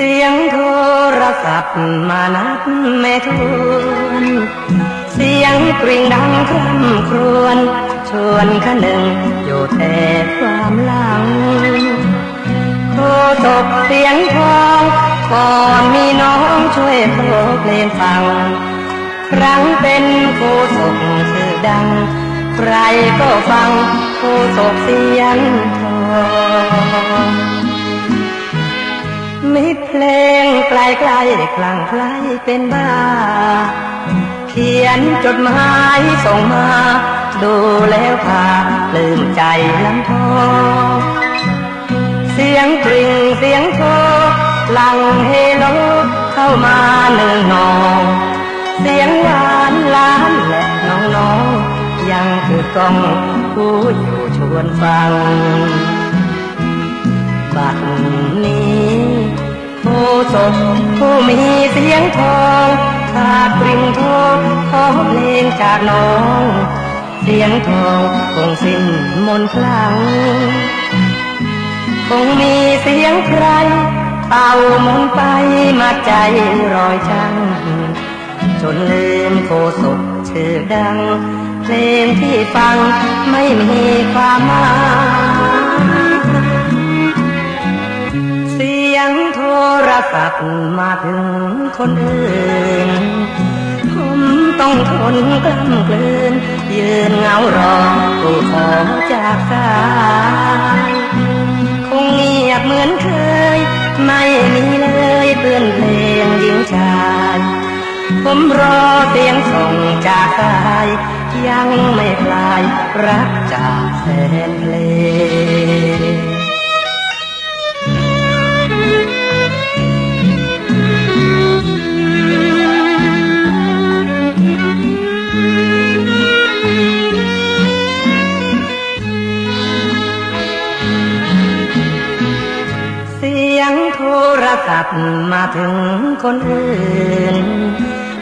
เสียงโทรศัพท์มานับไม่ถ้วนเสียงกริ่งดังคร่ำครวญชวนขนึงอยู่แต่ความหลังโคตกเสียงทองก่อนมีน้องช่วยโปรเพลงฟัง ครั้งเป็นโคศกชื่อดัง ใครก็ฟังโคศกเสียงทอง เพลงไกลไกลๆคลั่งไคล้เป็นบ้า เขียนจดหมายส่งมา ดูแล้วพาลืมใจลำทอเสียงกริ่งเสียงโทรหลังเฮโลเข้ามาเนืองนองเสียงหวานล้านและน้องๆยังคือกล้องผู้อยู่ชวนฟังบัดนี้ ผู้สมผู้มีเสียงทองขาดริ่งโทรขอเพลงจากน้อง เสียงทองคงสิ้นมนต์พลัง คงมีเสียงใครเป่ามนไปมาใจรอยช่างจนลืมโคศกชื่อดัง เพลงที่ฟังไม่มีความหมาย รศัพท์มาถึงคนอื่น ผมต้องทนกล้ำกลืน ยืนเงารอผู้ขอจากสายคงเงียบเหมือนเคย ไม่มีเลยเตือนเพลงหญิงชาย ผมรอเสียงส่งจากกายยังไม่คลายรักจากแฟนเพลง รศัพท์มาถึงคนอื่น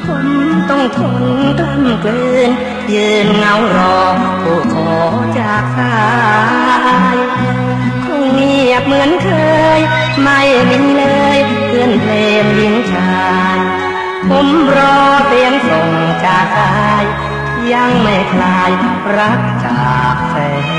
ผมต้องทนกล้ำกลืน ยืนเงารอผู้ขอจากสายคงเงียบเหมือนเคย ไม่มีเลยเพื่อนเพลงหญิงชายผมรอเสียงส่งจากกาย ยังไม่คลายรักจากแฟน